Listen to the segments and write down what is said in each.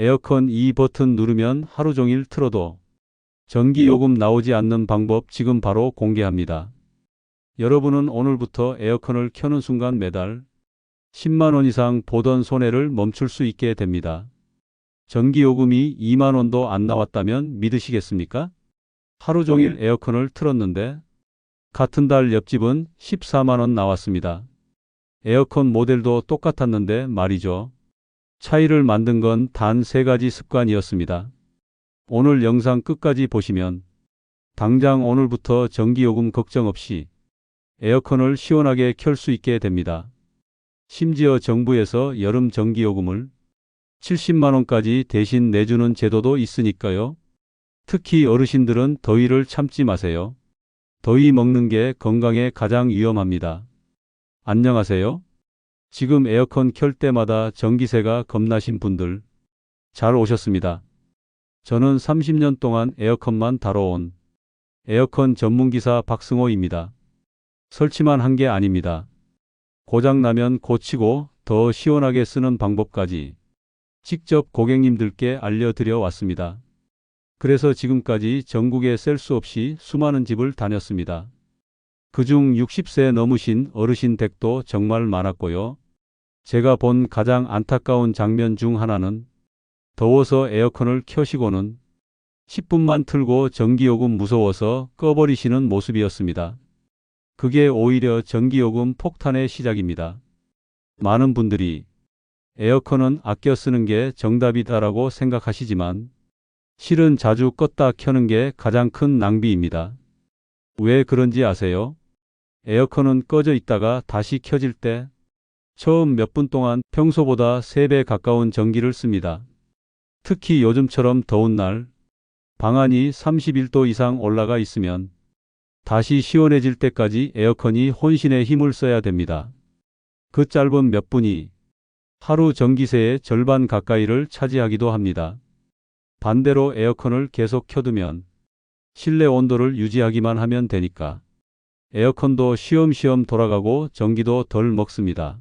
에어컨 이 버튼 누르면 하루 종일 틀어도 전기요금 나오지 않는 방법 지금 바로 공개합니다. 여러분은 오늘부터 에어컨을 켜는 순간 매달 10만 원 이상 보던 손해를 멈출 수 있게 됩니다. 전기요금이 2만 원도 안 나왔다면 믿으시겠습니까? 하루 종일 에어컨을 틀었는데 같은 달 옆집은 14만 원 나왔습니다. 에어컨 모델도 똑같았는데 말이죠. 차이를 만든 건 단 세 가지 습관이었습니다. 오늘 영상 끝까지 보시면 당장 오늘부터 전기요금 걱정 없이 에어컨을 시원하게 켤 수 있게 됩니다. 심지어 정부에서 여름 전기요금을 70만 원까지 대신 내주는 제도도 있으니까요. 특히 어르신들은 더위를 참지 마세요. 더위 먹는 게 건강에 가장 위험합니다. 안녕하세요. 지금 에어컨 켤 때마다 전기세가 겁나신 분들 잘 오셨습니다. 저는 30년 동안 에어컨만 다뤄온 에어컨 전문기사 박승호입니다. 설치만 한 게 아닙니다. 고장나면 고치고 더 시원하게 쓰는 방법까지 직접 고객님들께 알려드려 왔습니다. 그래서 지금까지 전국에 셀 수 없이 수많은 집을 다녔습니다. 그중 60세 넘으신 어르신 댁도 정말 많았고요. 제가 본 가장 안타까운 장면 중 하나는 더워서 에어컨을 켜시고는 10분만 틀고 전기요금 무서워서 꺼버리시는 모습이었습니다. 그게 오히려 전기요금 폭탄의 시작입니다. 많은 분들이 에어컨은 아껴 쓰는 게 정답이다라고 생각하시지만 실은 자주 껐다 켜는 게 가장 큰 낭비입니다. 왜 그런지 아세요? 에어컨은 꺼져 있다가 다시 켜질 때 처음 몇 분 동안 평소보다 3배 가까운 전기를 씁니다. 특히 요즘처럼 더운 날 방안이 31도 이상 올라가 있으면 다시 시원해질 때까지 에어컨이 혼신의 힘을 써야 됩니다. 그 짧은 몇 분이 하루 전기세의 절반 가까이를 차지하기도 합니다. 반대로 에어컨을 계속 켜두면 실내 온도를 유지하기만 하면 되니까 에어컨도 쉬엄쉬엄 돌아가고 전기도 덜 먹습니다.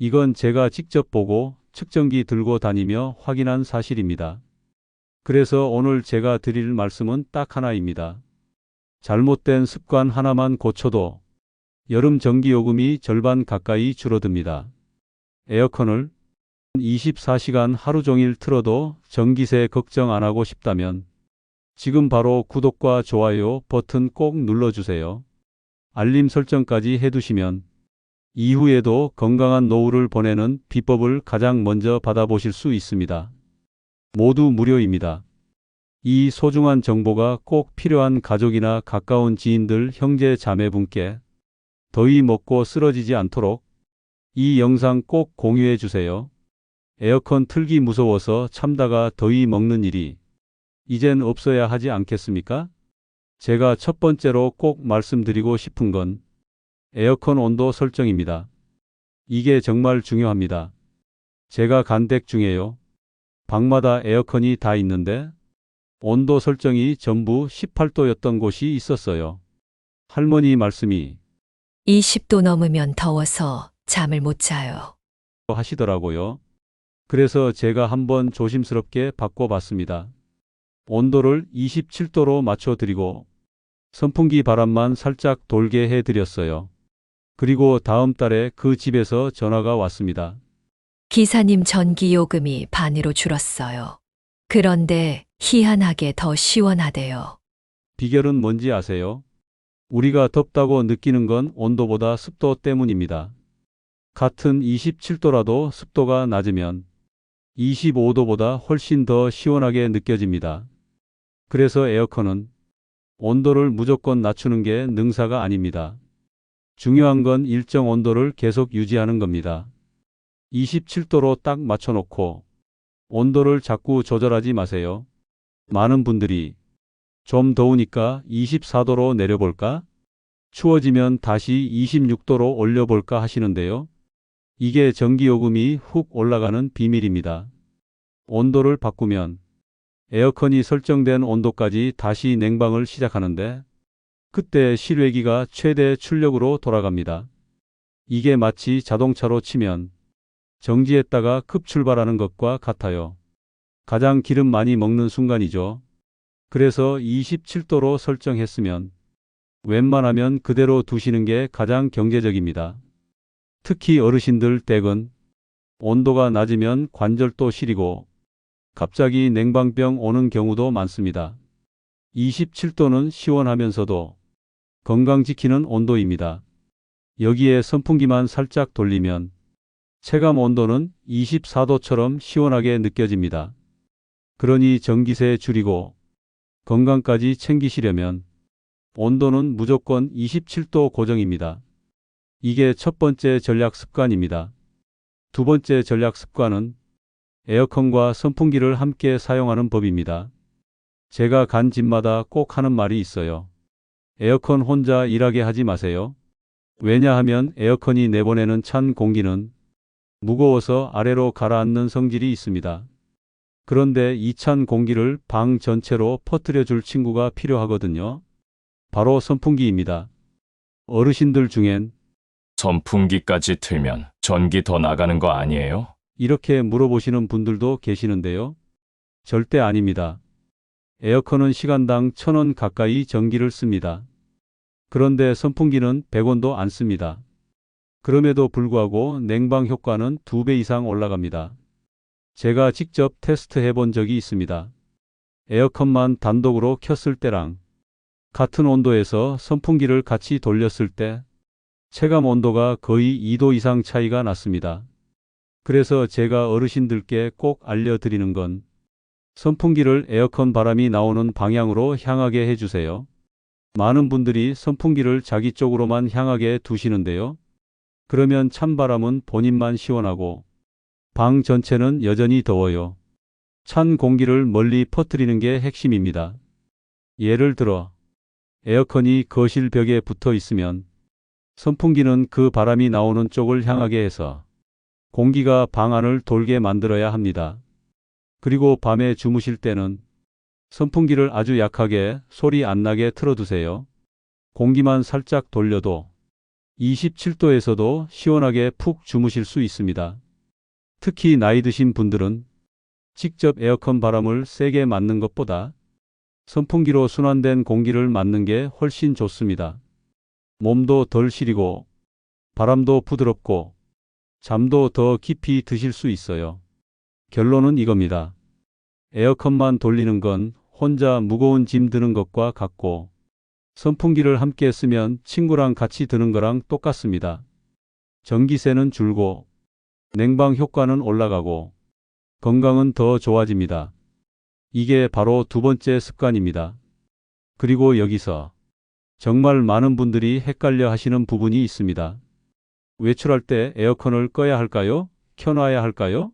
이건 제가 직접 보고 측정기 들고 다니며 확인한 사실입니다. 그래서 오늘 제가 드릴 말씀은 딱 하나입니다. 잘못된 습관 하나만 고쳐도 여름 전기요금이 절반 가까이 줄어듭니다. 에어컨을 24시간 하루 종일 틀어도 전기세 걱정 안 하고 싶다면 지금 바로 구독과 좋아요 버튼 꼭 눌러주세요. 알림 설정까지 해두시면 이후에도 건강한 노후를 보내는 비법을 가장 먼저 받아보실 수 있습니다. 모두 무료입니다. 이 소중한 정보가 꼭 필요한 가족이나 가까운 지인들, 형제, 자매분께 더위 먹고 쓰러지지 않도록 이 영상 꼭 공유해 주세요. 에어컨 틀기 무서워서 참다가 더위 먹는 일이 이젠 없어야 하지 않겠습니까? 제가 첫 번째로 꼭 말씀드리고 싶은 건 에어컨 온도 설정입니다. 이게 정말 중요합니다. 제가 간댁 중에요. 방마다 에어컨이 다 있는데 온도 설정이 전부 18도였던 곳이 있었어요. 할머니 말씀이 20도 넘으면 더워서 잠을 못 자요. 하시더라고요. 그래서 제가 한번 조심스럽게 바꿔봤습니다. 온도를 27도로 맞춰드리고 선풍기 바람만 살짝 돌게 해드렸어요. 그리고 다음 달에 그 집에서 전화가 왔습니다. 기사님 전기 요금이 반으로 줄었어요. 그런데 희한하게 더 시원하대요. 비결은 뭔지 아세요? 우리가 덥다고 느끼는 건 온도보다 습도 때문입니다. 같은 27도라도 습도가 낮으면 25도보다 훨씬 더 시원하게 느껴집니다. 그래서 에어컨은 온도를 무조건 낮추는 게 능사가 아닙니다. 중요한 건 일정 온도를 계속 유지하는 겁니다. 27도로 딱 맞춰놓고 온도를 자꾸 조절하지 마세요. 많은 분들이 좀 더우니까 24도로 내려볼까? 추워지면 다시 26도로 올려볼까 하시는데요. 이게 전기요금이 훅 올라가는 비밀입니다. 온도를 바꾸면 에어컨이 설정된 온도까지 다시 냉방을 시작하는데 그때 실외기가 최대 출력으로 돌아갑니다. 이게 마치 자동차로 치면 정지했다가 급 출발하는 것과 같아요. 가장 기름 많이 먹는 순간이죠. 그래서 27도로 설정했으면 웬만하면 그대로 두시는 게 가장 경제적입니다. 특히 어르신들 댁은 온도가 낮으면 관절도 시리고 갑자기 냉방병 오는 경우도 많습니다. 27도는 시원하면서도 건강 지키는 온도입니다. 여기에 선풍기만 살짝 돌리면 체감 온도는 24도처럼 시원하게 느껴집니다. 그러니 전기세 줄이고 건강까지 챙기시려면 온도는 무조건 27도 고정입니다. 이게 첫 번째 전략 습관입니다. 두 번째 전략 습관은 에어컨과 선풍기를 함께 사용하는 법입니다. 제가 간 집마다 꼭 하는 말이 있어요. 에어컨 혼자 일하게 하지 마세요. 왜냐하면 에어컨이 내보내는 찬 공기는 무거워서 아래로 가라앉는 성질이 있습니다. 그런데 이 찬 공기를 방 전체로 퍼뜨려 줄 친구가 필요하거든요. 바로 선풍기입니다. 어르신들 중엔 선풍기까지 틀면 전기 더 나가는 거 아니에요? 이렇게 물어보시는 분들도 계시는데요. 절대 아닙니다. 에어컨은 시간당 1000원 가까이 전기를 씁니다. 그런데 선풍기는 100원도 안 씁니다. 그럼에도 불구하고 냉방 효과는 2배 이상 올라갑니다. 제가 직접 테스트 해본 적이 있습니다. 에어컨만 단독으로 켰을 때랑 같은 온도에서 선풍기를 같이 돌렸을 때 체감 온도가 거의 2도 이상 차이가 났습니다. 그래서 제가 어르신들께 꼭 알려드리는 건 선풍기를 에어컨 바람이 나오는 방향으로 향하게 해주세요. 많은 분들이 선풍기를 자기 쪽으로만 향하게 두시는데요. 그러면 찬바람은 본인만 시원하고 방 전체는 여전히 더워요. 찬 공기를 멀리 퍼뜨리는 게 핵심입니다. 예를 들어 에어컨이 거실 벽에 붙어 있으면 선풍기는 그 바람이 나오는 쪽을 향하게 해서 공기가 방 안을 돌게 만들어야 합니다. 그리고 밤에 주무실 때는 선풍기를 아주 약하게 소리 안 나게 틀어두세요. 공기만 살짝 돌려도 27도에서도 시원하게 푹 주무실 수 있습니다. 특히 나이 드신 분들은 직접 에어컨 바람을 세게 맞는 것보다 선풍기로 순환된 공기를 맞는 게 훨씬 좋습니다. 몸도 덜 시리고 바람도 부드럽고 잠도 더 깊이 드실 수 있어요. 결론은 이겁니다. 에어컨만 돌리는 건 혼자 무거운 짐 드는 것과 같고 선풍기를 함께 쓰면 친구랑 같이 드는 거랑 똑같습니다. 전기세는 줄고 냉방 효과는 올라가고 건강은 더 좋아집니다. 이게 바로 두 번째 습관입니다. 그리고 여기서 정말 많은 분들이 헷갈려 하시는 부분이 있습니다. 외출할 때 에어컨을 꺼야 할까요? 켜놔야 할까요?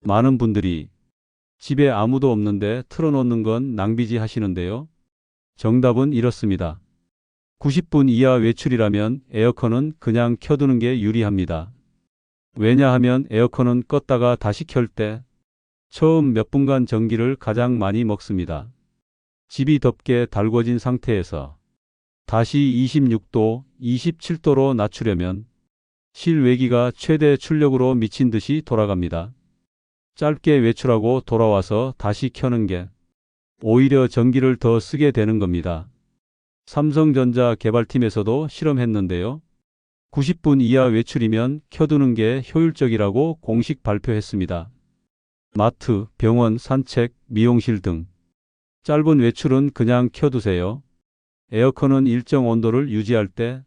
많은 분들이 집에 아무도 없는데 틀어놓는 건 낭비지 하시는데요. 정답은 이렇습니다. 90분 이하 외출이라면 에어컨은 그냥 켜두는 게 유리합니다. 왜냐하면 에어컨은 껐다가 다시 켤 때 처음 몇 분간 전기를 가장 많이 먹습니다. 집이 덥게 달궈진 상태에서 다시 26도, 27도로 낮추려면 실외기가 최대 출력으로 미친 듯이 돌아갑니다. 짧게 외출하고 돌아와서 다시 켜는 게 오히려 전기를 더 쓰게 되는 겁니다. 삼성전자 개발팀에서도 실험했는데요. 90분 이하 외출이면 켜두는 게 효율적이라고 공식 발표했습니다. 마트, 병원, 산책, 미용실 등 짧은 외출은 그냥 켜두세요. 에어컨은 일정 온도를 유지할 때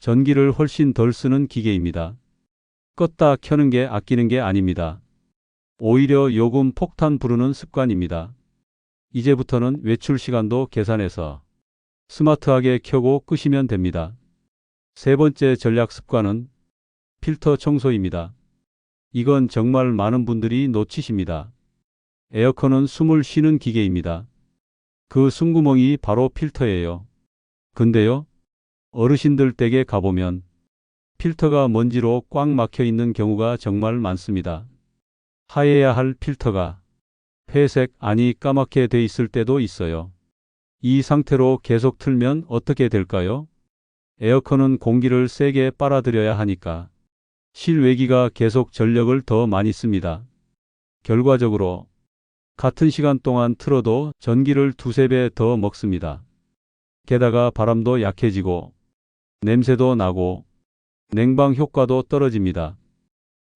전기를 훨씬 덜 쓰는 기계입니다. 껐다 켜는 게 아끼는 게 아닙니다. 오히려 요금 폭탄 부르는 습관입니다. 이제부터는 외출 시간도 계산해서 스마트하게 켜고 끄시면 됩니다. 세 번째 전략 습관은 필터 청소입니다. 이건 정말 많은 분들이 놓치십니다. 에어컨은 숨을 쉬는 기계입니다. 그 숨구멍이 바로 필터예요. 근데요, 어르신들 댁에 가보면 필터가 먼지로 꽉 막혀 있는 경우가 정말 많습니다. 하얘야 할 필터가 회색 아니 까맣게 돼 있을 때도 있어요. 이 상태로 계속 틀면 어떻게 될까요? 에어컨은 공기를 세게 빨아들여야 하니까 실외기가 계속 전력을 더 많이 씁니다. 결과적으로 같은 시간 동안 틀어도 전기를 두세 배 더 먹습니다. 게다가 바람도 약해지고 냄새도 나고 냉방 효과도 떨어집니다.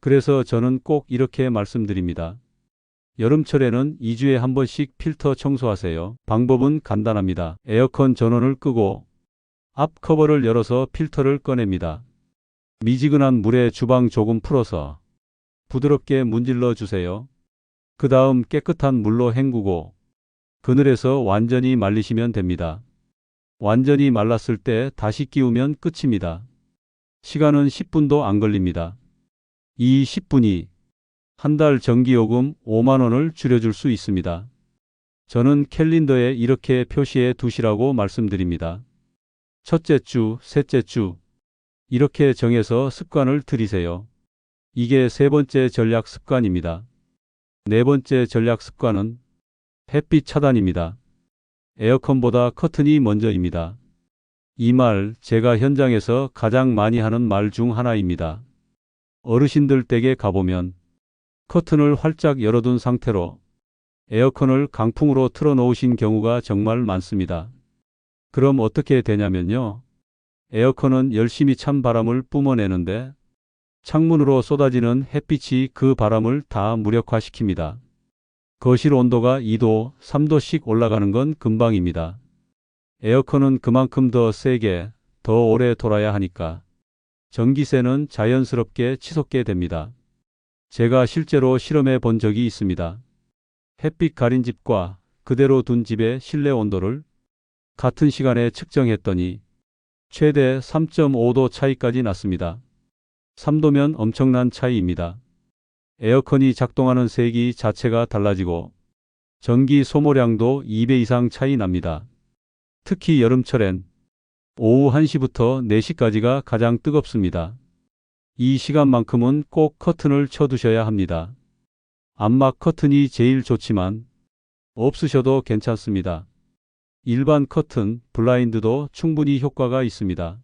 그래서 저는 꼭 이렇게 말씀드립니다. 여름철에는 2주에 한 번씩 필터 청소하세요. 방법은 간단합니다. 에어컨 전원을 끄고 앞 커버를 열어서 필터를 꺼냅니다. 미지근한 물에 주방 조금 풀어서 부드럽게 문질러 주세요. 그 다음 깨끗한 물로 헹구고 그늘에서 완전히 말리시면 됩니다. 완전히 말랐을 때 다시 끼우면 끝입니다. 시간은 10분도 안 걸립니다. 이 10분이 한 달 전기요금 5만 원을 줄여줄 수 있습니다. 저는 캘린더에 이렇게 표시해 두시라고 말씀드립니다. 첫째 주, 셋째 주 이렇게 정해서 습관을 들이세요. 이게 세 번째 전략 습관입니다. 네 번째 전략 습관은 햇빛 차단입니다. 에어컨보다 커튼이 먼저입니다. 이 말 제가 현장에서 가장 많이 하는 말 중 하나입니다. 어르신들 댁에 가보면 커튼을 활짝 열어둔 상태로 에어컨을 강풍으로 틀어놓으신 경우가 정말 많습니다. 그럼 어떻게 되냐면요. 에어컨은 열심히 찬 바람을 뿜어내는데 창문으로 쏟아지는 햇빛이 그 바람을 다 무력화시킵니다. 거실 온도가 2도, 3도씩 올라가는 건 금방입니다. 에어컨은 그만큼 더 세게, 더 오래 돌아야 하니까 전기세는 자연스럽게 치솟게 됩니다. 제가 실제로 실험해 본 적이 있습니다. 햇빛 가린 집과 그대로 둔 집의 실내 온도를 같은 시간에 측정했더니 최대 3.5도 차이까지 났습니다. 3도면 엄청난 차이입니다. 에어컨이 작동하는 세기 자체가 달라지고 전기 소모량도 2배 이상 차이 납니다. 특히 여름철엔 오후 1시부터 4시까지가 가장 뜨겁습니다. 이 시간만큼은 꼭 커튼을 쳐두셔야 합니다. 암막 커튼이 제일 좋지만 없으셔도 괜찮습니다. 일반 커튼, 블라인드도 충분히 효과가 있습니다.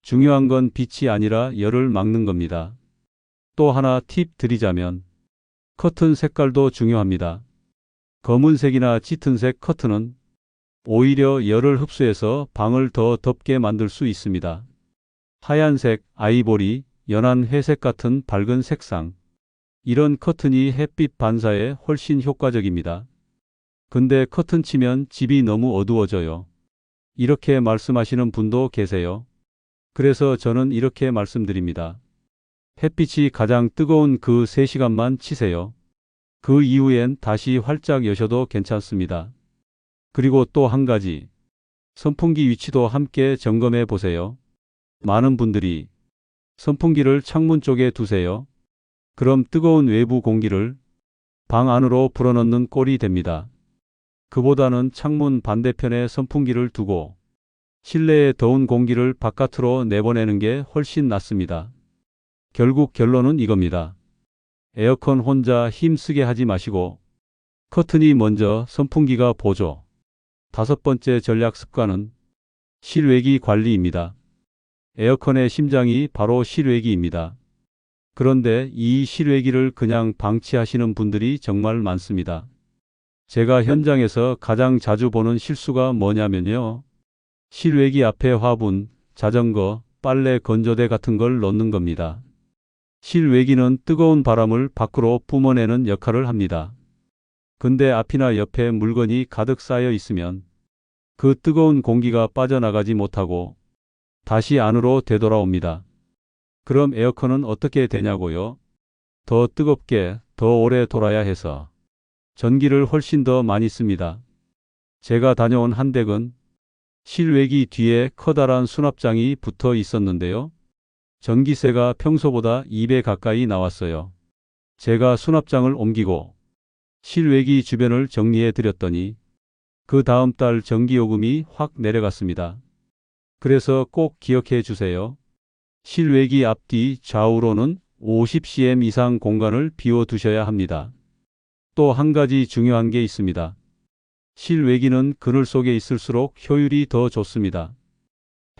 중요한 건 빛이 아니라 열을 막는 겁니다. 또 하나 팁 드리자면 커튼 색깔도 중요합니다. 검은색이나 짙은색 커튼은 오히려 열을 흡수해서 방을 더 덥게 만들 수 있습니다. 하얀색, 아이보리, 연한 회색 같은 밝은 색상. 이런 커튼이 햇빛 반사에 훨씬 효과적입니다. 근데 커튼 치면 집이 너무 어두워져요. 이렇게 말씀하시는 분도 계세요. 그래서 저는 이렇게 말씀드립니다. 햇빛이 가장 뜨거운 그 3시간만 치세요. 그 이후엔 다시 활짝 여셔도 괜찮습니다. 그리고 또 한 가지. 선풍기 위치도 함께 점검해 보세요. 많은 분들이 선풍기를 창문 쪽에 두세요. 그럼 뜨거운 외부 공기를 방 안으로 불어넣는 꼴이 됩니다. 그보다는 창문 반대편에 선풍기를 두고 실내의 더운 공기를 바깥으로 내보내는 게 훨씬 낫습니다. 결국 결론은 이겁니다. 에어컨 혼자 힘쓰게 하지 마시고 커튼이 먼저 선풍기가 보조. 다섯 번째 전략 습관은 실외기 관리입니다. 에어컨의 심장이 바로 실외기입니다. 그런데 이 실외기를 그냥 방치하시는 분들이 정말 많습니다. 제가 현장에서 가장 자주 보는 실수가 뭐냐면요. 실외기 앞에 화분, 자전거, 빨래 건조대 같은 걸 놓는 겁니다. 실외기는 뜨거운 바람을 밖으로 뿜어내는 역할을 합니다. 근데 앞이나 옆에 물건이 가득 쌓여 있으면 그 뜨거운 공기가 빠져나가지 못하고 다시 안으로 되돌아옵니다. 그럼 에어컨은 어떻게 되냐고요? 더 뜨겁게, 더 오래 돌아야 해서 전기를 훨씬 더 많이 씁니다. 제가 다녀온 한 댁은 실외기 뒤에 커다란 수납장이 붙어 있었는데요. 전기세가 평소보다 2배 가까이 나왔어요. 제가 수납장을 옮기고 실외기 주변을 정리해 드렸더니 그 다음 달 전기요금이 확 내려갔습니다. 그래서 꼭 기억해 주세요. 실외기 앞뒤 좌우로는 50cm 이상 공간을 비워 두셔야 합니다. 또 한 가지 중요한 게 있습니다. 실외기는 그늘 속에 있을수록 효율이 더 좋습니다.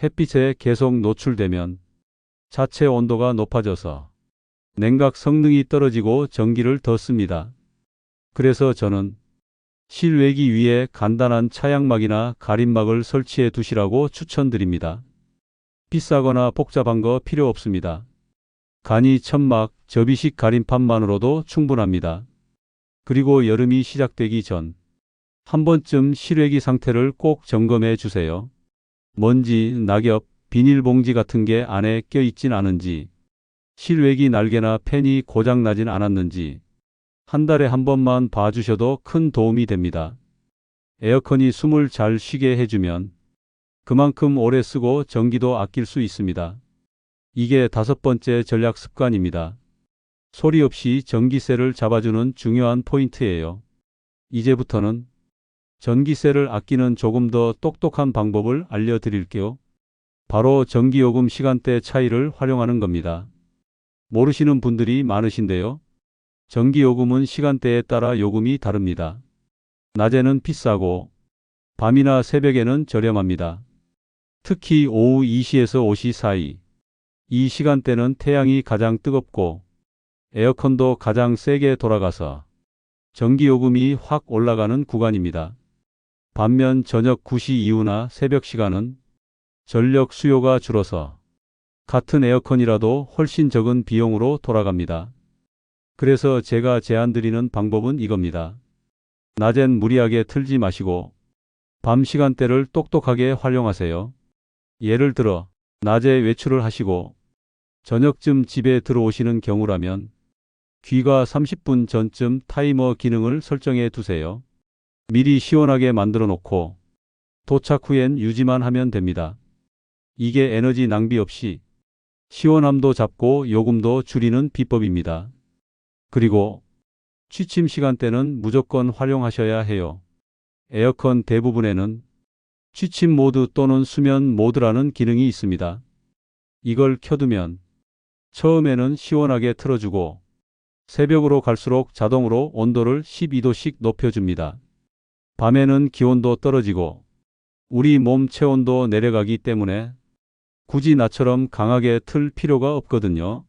햇빛에 계속 노출되면 자체 온도가 높아져서 냉각 성능이 떨어지고 전기를 더 씁니다. 그래서 저는 실외기 위에 간단한 차양막이나 가림막을 설치해 두시라고 추천드립니다. 비싸거나 복잡한 거 필요 없습니다. 간이 천막, 접이식 가림판만으로도 충분합니다. 그리고 여름이 시작되기 전 한 번쯤 실외기 상태를 꼭 점검해 주세요. 먼지, 낙엽, 비닐봉지 같은 게 안에 껴있진 않은지, 실외기 날개나 팬이 고장나진 않았는지, 한 달에 한 번만 봐주셔도 큰 도움이 됩니다. 에어컨이 숨을 잘 쉬게 해주면 그만큼 오래 쓰고 전기도 아낄 수 있습니다. 이게 다섯 번째 전략 습관입니다. 소리 없이 전기세를 잡아주는 중요한 포인트예요. 이제부터는 전기세를 아끼는 조금 더 똑똑한 방법을 알려드릴게요. 바로 전기요금 시간대 차이를 활용하는 겁니다. 모르시는 분들이 많으신데요. 전기요금은 시간대에 따라 요금이 다릅니다. 낮에는 비싸고 밤이나 새벽에는 저렴합니다. 특히 오후 2시에서 5시 사이. 이 시간대는 태양이 가장 뜨겁고 에어컨도 가장 세게 돌아가서 전기요금이 확 올라가는 구간입니다. 반면 저녁 9시 이후나 새벽 시간은 전력 수요가 줄어서 같은 에어컨이라도 훨씬 적은 비용으로 돌아갑니다. 그래서 제가 제안드리는 방법은 이겁니다. 낮엔 무리하게 틀지 마시고 밤 시간대를 똑똑하게 활용하세요. 예를 들어 낮에 외출을 하시고 저녁쯤 집에 들어오시는 경우라면 귀가 30분 전쯤 타이머 기능을 설정해 두세요. 미리 시원하게 만들어 놓고 도착 후엔 유지만 하면 됩니다. 이게 에너지 낭비 없이 시원함도 잡고 요금도 줄이는 비법입니다. 그리고 취침 시간대는 무조건 활용하셔야 해요. 에어컨 대부분에는 취침 모드 또는 수면 모드라는 기능이 있습니다. 이걸 켜두면 처음에는 시원하게 틀어주고 새벽으로 갈수록 자동으로 온도를 12도씩 높여줍니다. 밤에는 기온도 떨어지고 우리 몸 체온도 내려가기 때문에 굳이 나처럼 강하게 틀 필요가 없거든요.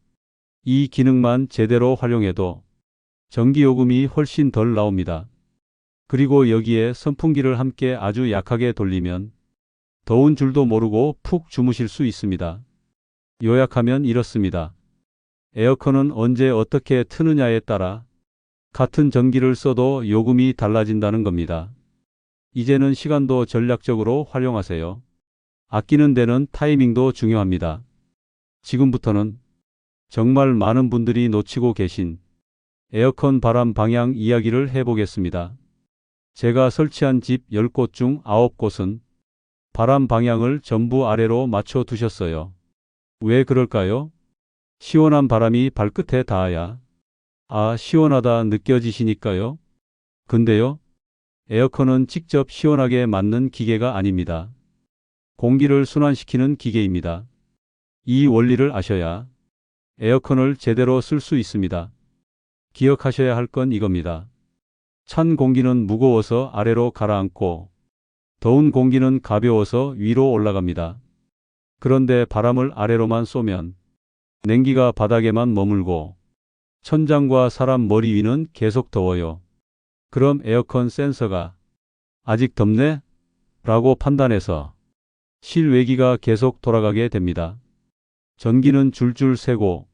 이 기능만 제대로 활용해도 전기요금이 훨씬 덜 나옵니다. 그리고 여기에 선풍기를 함께 아주 약하게 돌리면 더운 줄도 모르고 푹 주무실 수 있습니다. 요약하면 이렇습니다. 에어컨은 언제 어떻게 트느냐에 따라 같은 전기를 써도 요금이 달라진다는 겁니다. 이제는 시간도 전략적으로 활용하세요. 아끼는 데는 타이밍도 중요합니다. 지금부터는 정말 많은 분들이 놓치고 계신 에어컨 바람 방향 이야기를 해보겠습니다. 제가 설치한 집 10곳 중 9곳은 바람 방향을 전부 아래로 맞춰 두셨어요. 왜 그럴까요? 시원한 바람이 발끝에 닿아야 아, 시원하다 느껴지시니까요. 근데요, 에어컨은 직접 시원하게 맞는 기계가 아닙니다. 공기를 순환시키는 기계입니다. 이 원리를 아셔야 에어컨을 제대로 쓸 수 있습니다. 기억하셔야 할 건 이겁니다. 찬 공기는 무거워서 아래로 가라앉고 더운 공기는 가벼워서 위로 올라갑니다. 그런데 바람을 아래로만 쏘면 냉기가 바닥에만 머물고 천장과 사람 머리 위는 계속 더워요. 그럼 에어컨 센서가 아직 덥네? 라고 판단해서 실외기가 계속 돌아가게 됩니다. 전기는 줄줄 새고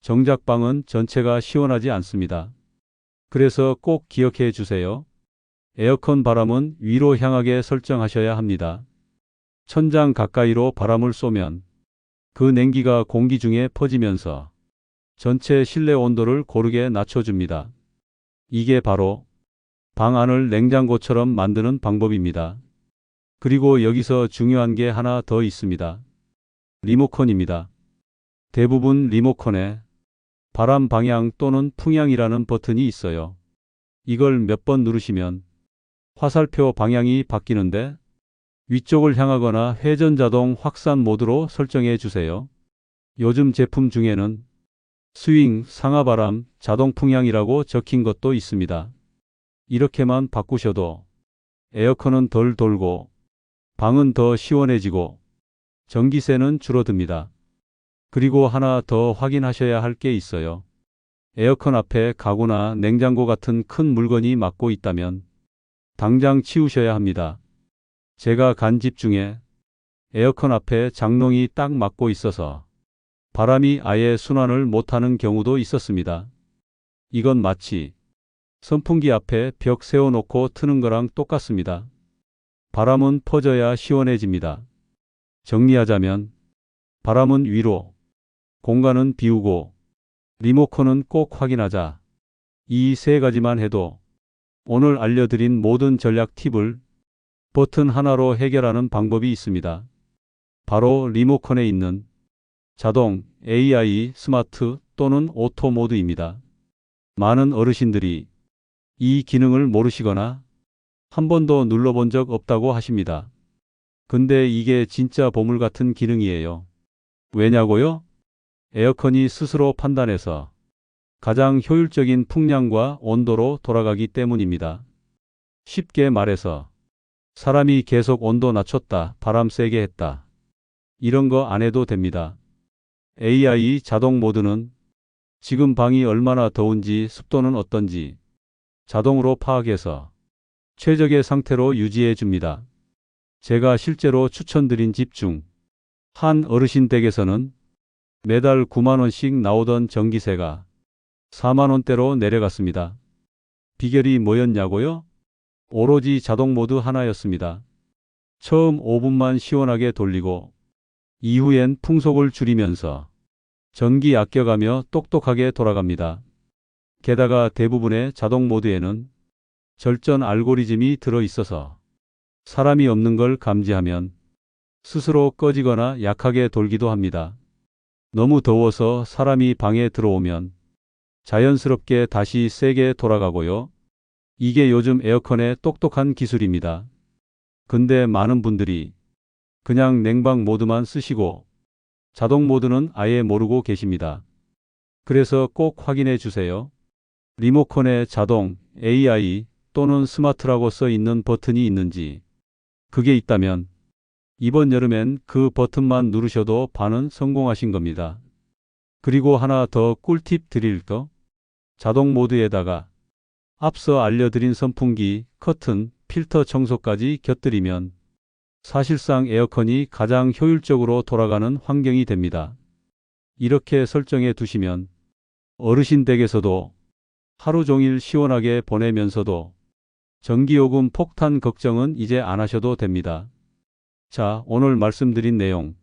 정작 방은 전체가 시원하지 않습니다. 그래서 꼭 기억해 주세요. 에어컨 바람은 위로 향하게 설정하셔야 합니다. 천장 가까이로 바람을 쏘면 그 냉기가 공기 중에 퍼지면서 전체 실내 온도를 고르게 낮춰줍니다. 이게 바로 방 안을 냉장고처럼 만드는 방법입니다. 그리고 여기서 중요한 게 하나 더 있습니다. 리모컨입니다. 대부분 리모컨에 바람 방향 또는 풍향이라는 버튼이 있어요. 이걸 몇 번 누르시면 화살표 방향이 바뀌는데 위쪽을 향하거나 회전 자동 확산 모드로 설정해 주세요. 요즘 제품 중에는 스윙, 상하바람, 자동 풍향이라고 적힌 것도 있습니다. 이렇게만 바꾸셔도 에어컨은 덜 돌고 방은 더 시원해지고 전기세는 줄어듭니다. 그리고 하나 더 확인하셔야 할 게 있어요. 에어컨 앞에 가구나 냉장고 같은 큰 물건이 막고 있다면 당장 치우셔야 합니다. 제가 간 집 중에 에어컨 앞에 장롱이 딱 막고 있어서 바람이 아예 순환을 못하는 경우도 있었습니다. 이건 마치 선풍기 앞에 벽 세워놓고 트는 거랑 똑같습니다. 바람은 퍼져야 시원해집니다. 정리하자면 바람은 위로, 공간은 비우고, 리모컨은 꼭 확인하자. 이 세 가지만 해도 오늘 알려드린 모든 전략 팁을 버튼 하나로 해결하는 방법이 있습니다. 바로 리모컨에 있는 자동, AI, 스마트 또는 오토 모드입니다. 많은 어르신들이 이 기능을 모르시거나 한 번도 눌러본 적 없다고 하십니다. 근데 이게 진짜 보물 같은 기능이에요. 왜냐고요? 에어컨이 스스로 판단해서 가장 효율적인 풍량과 온도로 돌아가기 때문입니다. 쉽게 말해서 사람이 계속 온도 낮췄다, 바람 세게 했다. 이런 거 안 해도 됩니다. AI 자동 모드는 지금 방이 얼마나 더운지 습도는 어떤지 자동으로 파악해서 최적의 상태로 유지해 줍니다. 제가 실제로 추천드린 집 중 한 어르신 댁에서는 매달 9만원씩 나오던 전기세가 4만원대로 내려갔습니다. 비결이 뭐였냐고요? 오로지 자동 모드 하나였습니다. 처음 5분만 시원하게 돌리고 이후엔 풍속을 줄이면서 전기 아껴가며 똑똑하게 돌아갑니다. 게다가 대부분의 자동 모드에는 절전 알고리즘이 들어 있어서 사람이 없는 걸 감지하면 스스로 꺼지거나 약하게 돌기도 합니다. 너무 더워서 사람이 방에 들어오면 자연스럽게 다시 세게 돌아가고요. 이게 요즘 에어컨의 똑똑한 기술입니다. 근데 많은 분들이 그냥 냉방 모드만 쓰시고 자동 모드는 아예 모르고 계십니다. 그래서 꼭 확인해 주세요. 리모컨에 자동, AI 또는 스마트라고 써 있는 버튼이 있는지 그게 있다면 이번 여름엔 그 버튼만 누르셔도 반은 성공하신 겁니다. 그리고 하나 더 꿀팁 드릴 거 자동 모드에다가 앞서 알려드린 선풍기, 커튼, 필터 청소까지 곁들이면 사실상 에어컨이 가장 효율적으로 돌아가는 환경이 됩니다. 이렇게 설정해 두시면 어르신 댁에서도 하루 종일 시원하게 보내면서도 전기요금 폭탄 걱정은 이제 안 하셔도 됩니다. 자, 오늘 말씀드린 내용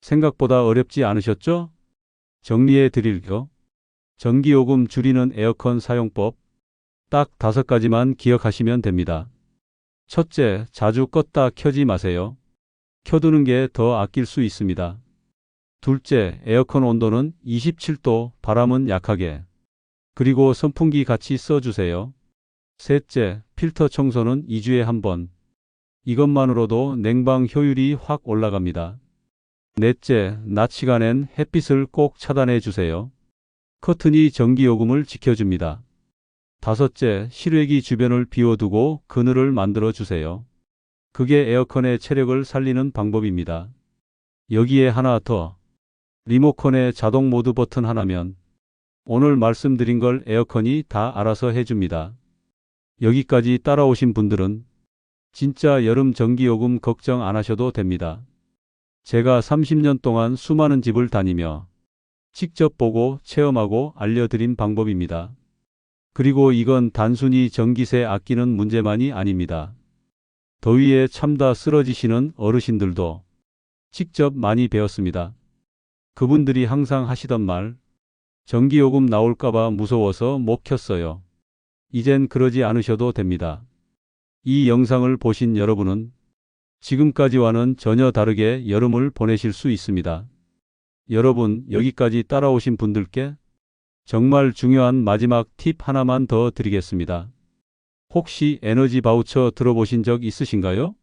생각보다 어렵지 않으셨죠? 정리해 드릴게요. 전기요금 줄이는 에어컨 사용법 딱 다섯 가지만 기억하시면 됩니다. 첫째, 자주 껐다 켜지 마세요. 켜두는 게 더 아낄 수 있습니다. 둘째, 에어컨 온도는 27도, 바람은 약하게. 그리고 선풍기 같이 써주세요. 셋째, 필터 청소는 2주에 한 번. 이것만으로도 냉방 효율이 확 올라갑니다. 넷째, 낮 시간엔 햇빛을 꼭 차단해 주세요. 커튼이 전기요금을 지켜줍니다. 다섯째, 실외기 주변을 비워두고 그늘을 만들어 주세요. 그게 에어컨의 체력을 살리는 방법입니다. 여기에 하나 더. 리모컨의 자동 모드 버튼 하나면 오늘 말씀드린 걸 에어컨이 다 알아서 해줍니다. 여기까지 따라오신 분들은 진짜 여름 전기요금 걱정 안 하셔도 됩니다. 제가 30년 동안 수많은 집을 다니며 직접 보고 체험하고 알려드린 방법입니다. 그리고 이건 단순히 전기세 아끼는 문제만이 아닙니다. 더위에 참다 쓰러지시는 어르신들도 직접 많이 배웠습니다. 그분들이 항상 하시던 말, 전기요금 나올까봐 무서워서 못 켰어요. 이젠 그러지 않으셔도 됩니다. 이 영상을 보신 여러분은 지금까지와는 전혀 다르게 여름을 보내실 수 있습니다. 여러분, 여기까지 따라오신 분들께 정말 중요한 마지막 팁 하나만 더 드리겠습니다. 혹시 에너지 바우처 들어보신 적 있으신가요?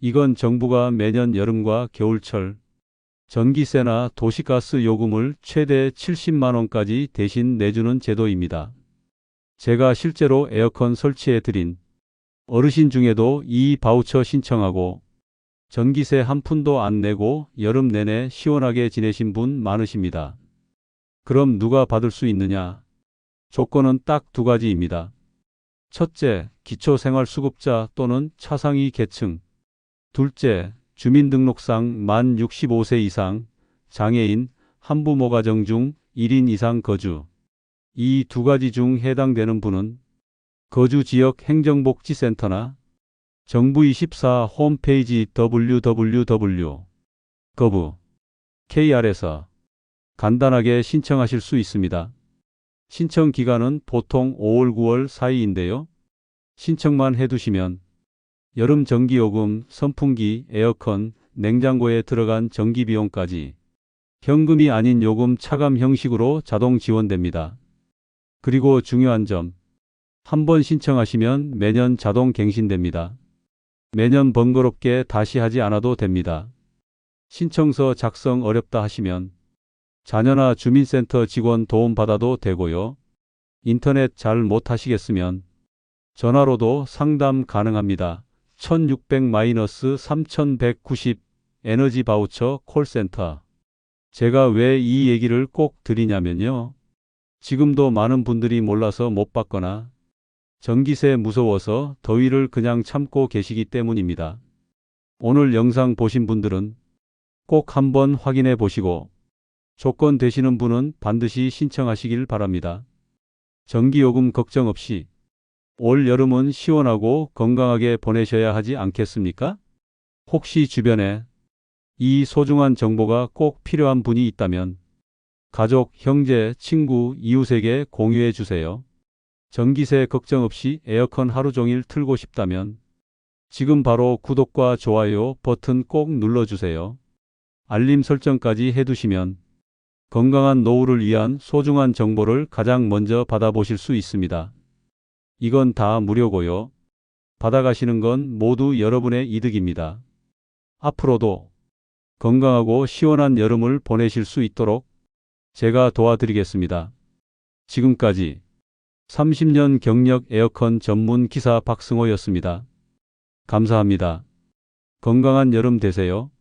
이건 정부가 매년 여름과 겨울철 전기세나 도시가스 요금을 최대 70만원까지 대신 내주는 제도입니다. 제가 실제로 에어컨 설치해 드린 어르신 중에도 이 바우처 신청하고 전기세 한 푼도 안 내고 여름 내내 시원하게 지내신 분 많으십니다. 그럼 누가 받을 수 있느냐? 조건은 딱 두 가지입니다. 첫째, 기초생활수급자 또는 차상위 계층. 둘째, 주민등록상 만 65세 이상, 장애인, 한부모 가정 중 1인 이상 거주. 이 두 가지 중 해당되는 분은 거주 지역 행정복지센터나 정부24 홈페이지 www. 거부 KR에서 간단하게 신청하실 수 있습니다. 신청 기간은 보통 5월 9월 사이인데요. 신청만 해두시면 여름 전기요금, 선풍기, 에어컨, 냉장고에 들어간 전기 비용까지 현금이 아닌 요금 차감 형식으로 자동 지원됩니다. 그리고 중요한 점, 한 번 신청하시면 매년 자동 갱신됩니다. 매년 번거롭게 다시 하지 않아도 됩니다. 신청서 작성 어렵다 하시면 자녀나 주민센터 직원 도움 받아도 되고요. 인터넷 잘 못하시겠으면 전화로도 상담 가능합니다. 1600-3190 에너지 바우처 콜센터. 제가 왜 이 얘기를 꼭 드리냐면요. 지금도 많은 분들이 몰라서 못 받거나 전기세 무서워서 더위를 그냥 참고 계시기 때문입니다. 오늘 영상 보신 분들은 꼭 한번 확인해 보시고 조건 되시는 분은 반드시 신청하시길 바랍니다. 전기요금 걱정 없이 올 여름은 시원하고 건강하게 보내셔야 하지 않겠습니까? 혹시 주변에 이 소중한 정보가 꼭 필요한 분이 있다면 가족, 형제, 친구, 이웃에게 공유해 주세요. 전기세 걱정 없이 에어컨 하루 종일 틀고 싶다면 지금 바로 구독과 좋아요 버튼 꼭 눌러주세요. 알림 설정까지 해두시면 건강한 노후를 위한 소중한 정보를 가장 먼저 받아보실 수 있습니다. 이건 다 무료고요. 받아가시는 건 모두 여러분의 이득입니다. 앞으로도 건강하고 시원한 여름을 보내실 수 있도록 제가 도와드리겠습니다. 지금까지 30년 경력 에어컨 전문 기사 박승호였습니다. 감사합니다. 건강한 여름 되세요.